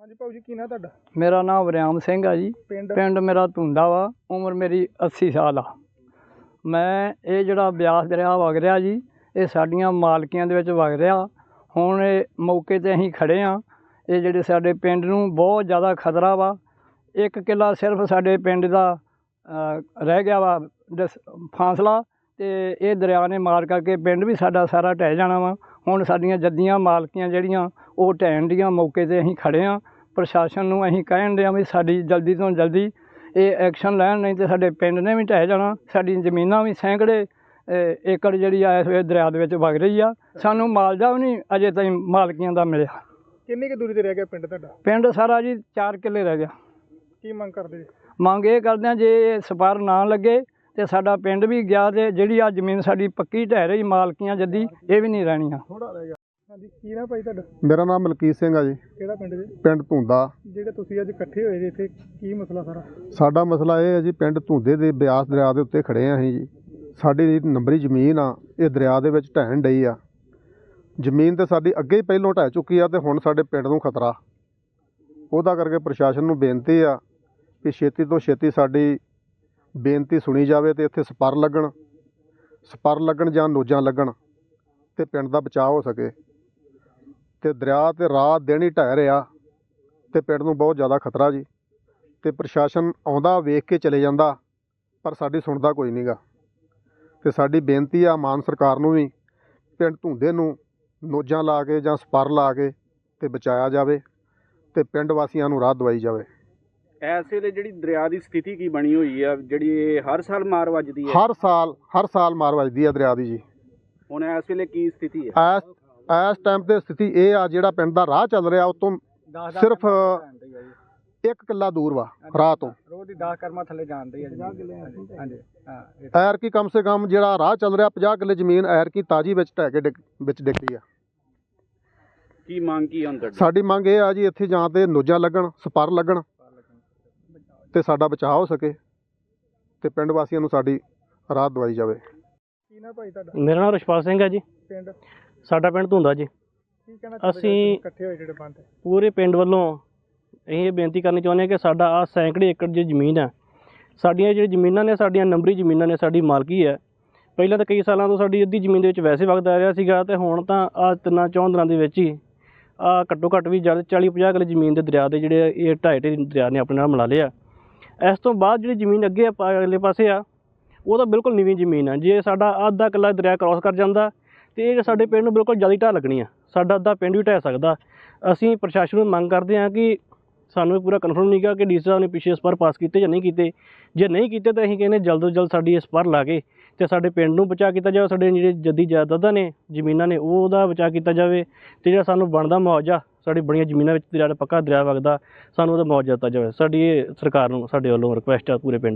ਹਾਂਜੀ ਭਾਊ ਜੀ ਕੀ ਨਾਂ ਤੁਹਾਡਾ? ਮੇਰਾ ਨਾਮ ਵਰਿਆਮ ਸਿੰਘ ਆ ਜੀ। ਪਿੰਡ? ਪਿੰਡ ਮੇਰਾ ਧੁੰਦਾ ਵਾ ਉਮਰ ਮੇਰੀ 80 ਸਾਲ ਆ। ਮੈਂ ਇਹ ਜਿਹੜਾ ਬਿਆਸ ਦਰਿਆ ਵਗ ਰਿਹਾ ਜੀ ਇਹ ਸਾਡੀਆਂ ਮਾਲਕੀਆਂ ਦੇ ਵਿੱਚ ਵਗ ਰਿਹਾ। ਹੁਣ ਇਹ ਮੌਕੇ ਤੇ ਅਸੀਂ ਖੜੇ ਆ। ਇਹ ਜਿਹੜੇ ਸਾਡੇ ਪਿੰਡ ਨੂੰ ਬਹੁਤ ਜ਼ਿਆਦਾ ਖਤਰਾ ਵਾ। ਇੱਕ ਕਿੱਲਾ ਸਿਰਫ ਸਾਡੇ ਪਿੰਡ ਦਾ ਰਹਿ ਗਿਆ ਵਾ ਫਾਸਲਾ। ਤੇ ਇਹ ਦਰਿਆ ਨੇ ਮਾਰ ਕਰਕੇ ਪਿੰਡ ਵੀ ਸਾਡਾ ਸਾਰਾ ਢਹਿ ਜਾਣਾ ਵਾ। ਹੁਣ ਸਾਡੀਆਂ ਜੱਦੀਆਂ ਮਾਲਕੀਆਂ ਜਿਹੜੀਆਂ ਉਹ ਢਹਿਣ ਦੀਆਂ ਮੌਕੇ ਤੇ ਅਸੀਂ ਖੜੇ ਆ। ਪ੍ਰਸ਼ਾਸਨ ਨੂੰ ਅਸੀਂ ਕਹਿਣ ਦੇ ਆ ਵੀ ਸਾਡੀ ਜਲਦੀ ਤੋਂ ਜਲਦੀ ਇਹ ਐਕਸ਼ਨ ਲੈਣ ਨਹੀਂ ਤੇ ਸਾਡੇ ਪਿੰਡ ਨੇ ਵੀ ਢਹਿ ਜਾਣਾ ਸਾਡੀਆਂ ਜ਼ਮੀਨਾਂ ਵੀ ਸੈਂਕੜੇ ਏਕੜ ਜਿਹੜੀ ਆ ਇਸ ਵੇਲੇ ਦਰਿਆ ਦੇ ਵਿੱਚ ਵਗ ਰਹੀ ਆ। ਸਾਨੂੰ ਮਾਲਜਾ ਵੀ ਨਹੀਂ ਅਜੇ ਤਾਈਂ ਮਾਲਕੀਆਂ ਦਾ ਮਿਲਿਆ। ਕਿੰਨੀ ਕੁ ਦੂਰੀ ਤੇ ਰਹਿ ਗਿਆ ਪਿੰਡ ਤੁਹਾਡਾ? ਪਿੰਡ ਸਾਰਾ ਜੀ 4 ਕਿੱਲੇ ਰਹਿ ਗਿਆ। ਕੀ ਮੰਗ ਕਰਦੇ? ਮੰਗ ਇਹ ਕਰਦੇ ਆ ਜੇ ਇਹ ਸਪਰ ਨਾ ਲੱਗੇ ਤੇ ਸਾਡਾ ਪਿੰਡ ਵੀ ਗਿਆ ਤੇ ਜਿਹੜੀ ਆ ਜ਼ਮੀਨ ਸਾਡੀ ਪੱਕੀ ਢਹਿ ਰਹੀ ਮਾਲਕੀਆਂ ਜੱਦੀ ਇਹ ਵੀ ਨਹੀਂ ਰਹਿਣੀਆਂ। ਥੋੜਾ ਰਹਿ ਗਿਆ। ਹਾਂਜੀ ਕੀ ਨਾਂ ਭਾਈ ਤੁਹਾਡਾ? ਮੇਰਾ ਨਾਮ ਮਲਕੀਤ ਸਿੰਘ ਆ ਜੀ। ਕਿਹੜਾ ਪਿੰਡ ਜੀ? ਪਿੰਡ ਧੁੰਦਾ। ਜਿਹੜੇ ਤੁਸੀਂ ਅੱਜ ਇਕੱਠੇ ਹੋਏ ਜੀ ਇੱਥੇ ਕੀ ਮਸਲਾ ਸਾਰਾ? ਸਾਡਾ ਮਸਲਾ ਇਹ ਹੈ ਜੀ ਪਿੰਡ ਧੁੰਦੇ ਦੇ ਬਿਆਸ ਦਰਿਆ ਦੇ ਉੱਤੇ ਖੜੇ ਆ ਅਸੀਂ ਜੀ। ਸਾਡੀ ਜਿਹੜੀ ਨੰਬਰੀ ਜ਼ਮੀਨ ਆ ਇਹ ਦਰਿਆ ਦੇ ਵਿੱਚ ਢਹਿਣ ਡਈ ਆ। ਜ਼ਮੀਨ ਤੇ ਸਾਡੀ ਅੱਗੇ ਹੀ ਪਹਿਲੋਂ ਢਹਿ ਚੁੱਕੀ ਆ ਤੇ ਹੁਣ ਸਾਡੇ ਪਿੰਡ ਨੂੰ ਖਤਰਾ। ਉਹਦਾ ਕਰਕੇ ਪ੍ਰਸ਼ਾਸਨ ਨੂੰ ਬੇਨਤੀ ਆ ਕਿ ਛੇਤੀ ਤੋਂ ਛੇਤੀ ਸਾਡੀ ਬੇਨਤੀ ਸੁਣੀ ਜਾਵੇ ਤੇ ਇੱਥੇ ਸਪਰ ਲੱਗਣ ਸਪਰ ਲੱਗਣ ਜਾਂ ਨੋਜਾਂ ਲੱਗਣ ਤੇ ਪਿੰਡ ਦਾ ਬਚਾਅ ਹੋ ਸਕੇ। ਤੇ ਦਰਿਆ ਤੇ ਰਾਤ ਦਿਨ ਹੀ ਢਹਿ ਰਿਹਾ ਤੇ ਪਿੰਡ ਨੂੰ ਬਹੁਤ ਜ਼ਿਆਦਾ ਖਤਰਾ ਜੀ। ਤੇ ਪ੍ਰਸ਼ਾਸਨ ਆਉਂਦਾ, ਵੇਖ ਕੇ ਚਲੇ ਜਾਂਦਾ, ਪਰ ਸਾਡੀ ਸੁਣਦਾ ਕੋਈ ਨਹੀਂਗਾ ਤੇ ਸਾਡੀ ਬੇਨਤੀ ਆ ਮਾਨ ਸਰਕਾਰ ਨੂੰ ਵੀ ਪਿੰਡ ਧੁੰਦੇ ਨੂੰ ਨੋਜਾਂ ਲਾ ਕੇ ਜਾਂ ਸਪਰ ਲਾ ਕੇ ਤੇ ਬਚਾਇਆ ਜਾਵੇ ਤੇ ਪਿੰਡ ਵਾਸੀਆਂ ਨੂੰ ਰਾਹ ਦਵਾਈ ਜਾਵੇ। ਇਸ ਵੇਲੇ ਜਿਹੜੀ ਦਰਿਆ ਦੀ ਸਥਿਤੀ ਕੀ ਬਣੀ ਹੋਈ ਆ? ਜਿਹੜੀ ਇਹ ਹਰ ਸਾਲ ਮਾਰ ਵੱਜਦੀ ਹੈ? ਹਰ ਸਾਲ ਹਰ ਸਾਲ ਮਾਰ ਵੱਜਦੀ ਆ ਦਰਿਆ ਦੀ ਜੀ। ਹੁਣ ਇਸ ਵੇਲੇ ਕੀ ਸਥਿਤੀ ਹੈ? ਐਸ ਇਸ ਟਾਈਮ ਤੇ ਸਥਿਤੀ ਇਹ ਆ ਜਿਹੜਾ ਪਿੰਡ ਦਾ ਰਾਹ ਚੱਲ ਰਿਹਾ ਉਤੋਂ ਸਿਰਫ ਇੱਕ ਕਿੱਲਾ ਦੂਰ ਵਾ ਰਾਹ ਤੋਂ। ਰੋਜ਼ ਦੀ 10 ਕਰਮਾ ਥੱਲੇ ਜਾਂਦੀ ਹੈ ਜੀ। ਹਾਂਜੀ ਹਾਂ ਐਰ ਕੀ ਕਮ ਸੇ ਕਮ ਜਿਹੜਾ ਰਾਹ ਚੱਲ ਰਿਹਾ 50 ਕਿੱਲੇ ਜ਼ਮੀਨ ਐਰ ਕੀ ਤਾਜੀ ਵਿੱਚ ਢਹਿ ਕੇ ਡਿੱਗ- ਵਿੱਚ ਡਿੱਗਦੀ ਆ। ਕੀ ਮੰਗ ਕੀ ਤੁਹਾਡੀ? ਸਾਡੀ ਮੰਗ ਇਹ ਆ ਜੀ ਇੱਥੇ ਜਾਂ ਤੇ ਨੋਜਾਂ ਲੱਗਣ ਸਪਰ ਲੱਗਣ ਤੇ ਸਾਡਾ ਬਚਾਅ ਹੋ ਸਕੇ ਤੇ ਪਿੰਡ ਵਾਸੀਆਂ ਨੂੰ ਸਾਡੀ ਰਾਹਤ ਦਵਾਈ ਜਾਵੇ। ਕੀ ਨਾਂ ਭਾਈ ਤੁਹਾਡਾ? ਮੇਰਾ ਨਾਮ ਰਛਪਾਲ ਸਿੰਘ ਹੈ ਜੀ। ਪਿੰਡ? ਸਾਡਾ ਪਿੰਡ ਧੁੰਦਾ ਜੀ। ਕੀ ਕਹਿਣਾ ਚਾਹੁੰਦੇ ਜੀ ਅਸੀਂ- ਤੁਸੀਂ ਇਕੱਠੇ ਹੋਏ ਜਿਹੜੇ ਬੰਦ? ਪੂਰੇ ਪਿੰਡ ਵੱਲੋਂ ਇਹ ਬੇਨਤੀ ਕਰਨੀ ਚਾਹੁੰਦੇ ਹਾਂ ਕਿ ਸਾਡਾ ਆ ਸੈਂਕੜੇ ਏਕੜ ਦੀ ਜ਼ਮੀਨ ਹੈ ਸਾਡੀਆਂ ਜਿਹੜੀ ਜ਼ਮੀਨਾਂ ਨੇ ਸਾਡੀਆਂ ਨੰਬਰੀ ਜ਼ਮੀਨਾਂ ਨੇ ਸਾਡੀ ਮਾਲਕੀ ਹੈ। ਪਹਿਲਾਂ ਤਾਂ ਕਈ ਸਾਲਾਂ ਤੋਂ ਸਾਡੀ ਅੱਧੀ ਜ਼ਮੀਨ ਦੇ ਵਿੱਚ ਵੈਸੇ ਵਗਦਾ ਆ ਰਿਹਾ ਸੀਗਾ ਤੇ ਹੁਣ ਤਾਂ ਆ ਤਿੰਨਾਂ ਚੌਂ ਦਿਨਾਂ ਦੇ ਵਿੱਚ ਹੀ ਆ ਘੱਟੋ ਘੱਟ ਵੀ ਜਦ 40 50 ਕਿੱਲੇ ਜ਼ਮੀਨ ਦੇ ਦਰਿਆ ਦੇ ਜਿਹੜੇ ਇਹ ਢਾਈ ਢਾਈ ਦਰਿਆ ਨੇ ਆਪਣੇ ਨਾਲ ਮਿਲਾ ਲਿਆ ਇਸ ਤੋਂ ਬਾਅਦ ਜਿਹੜੀ ਜ਼ਮੀਨ ਅੱਗੇ ਆ ਪਾ- ਅਗਲੇ ਪਾਸੇ ਆ, ਉਹ ਤਾਂ ਬਿਲਕੁਲ ਨੀਵੀਂ ਜ਼ਮੀਨ ਆ। ਜੇ ਸਾਡਾ ਅੱਧਾ ਕਿੱਲਾ ਦਰਿਆ ਕ੍ਰਾਸ ਕਰ ਜਾਂਦਾ, ਤੇ ਇਹ ਸਾਡੇ ਪਿੰਡ ਨੂੰ ਬਿਲਕੁਲ ਜਲਦੀ ਢਾਹ ਲੱਗਣੀ ਆ। ਸਾਡਾ ਅੱਧਾ ਪਿੰਡ ਵੀ ਢਹਿ ਸਕਦਾ। ਅਸੀਂ ਪ੍ਰਸ਼ਾਸਨ ਨੂੰ ਮੰਗ ਕਰਦੇ ਹਾਂ ਕਿ ਸਾਨੂੰ ਇਹ ਪੂਰਾ ਕਨਫਰਮ ਨਹੀਂ ਗਾ ਕਿ ਡੀ ਸਾਹਿਬ ਨੇ ਪਿੱਛੇ ਸਪਰ ਪਾਸ ਕੀਤੇ ਜਾਂ ਨਹੀਂ ਕੀਤੇ। ਜੇ ਨਹੀਂ ਕੀਤੇ ਤਾਂ ਅਸੀਂ ਕਹਿੰਦੇ ਜਲਦ ਤੋਂ ਜਲਦ ਸਾਡੀ ਇਹ ਸਪਰ ਲਾ ਕੇ ਤੇ ਸਾਡੇ ਪਿੰਡ ਨੂੰ ਬਚਾ ਕੀਤਾ ਜਾਵੇ, ਸਾਡੇ ਜਿਹੜੇ ਜੱਦੀ ਜਾਇਦਾਦਾਂ ਨੇ, ਜ਼ਮੀਨਾਂ ਨੇ, ਉਹ ਉਹਦਾ ਬਚਾ ਕੀਤਾ ਜਾਵੇ ਤੇ ਜਿਹੜਾ ਸਾਨੂੰ ਬਣਦਾ ਮੁਆਵਜ਼ਾ ਸਾਡੀ ਬੜੀਆਂ ਜ਼ਮੀਨਾਂ ਵਿੱਚ ਜਿਹੜਾ ਪੱਕਾ ਦਰਿਆ ਵਗਦਾ, ਸਾਨੂੰ ਉਹਦਾ ਮੁਆਵਜ਼ਾ ਦਿੱਤਾ ਜਾਵੇ। ਸਾਡੀ ਇਹ ਸਰਕਾਰ ਨੂੰ, ਸਾਡੇ ਵੱਲੋਂ ਰਿਕੁਐਸਟ ਆ ਪੂਰੇ ਪਿੰਡ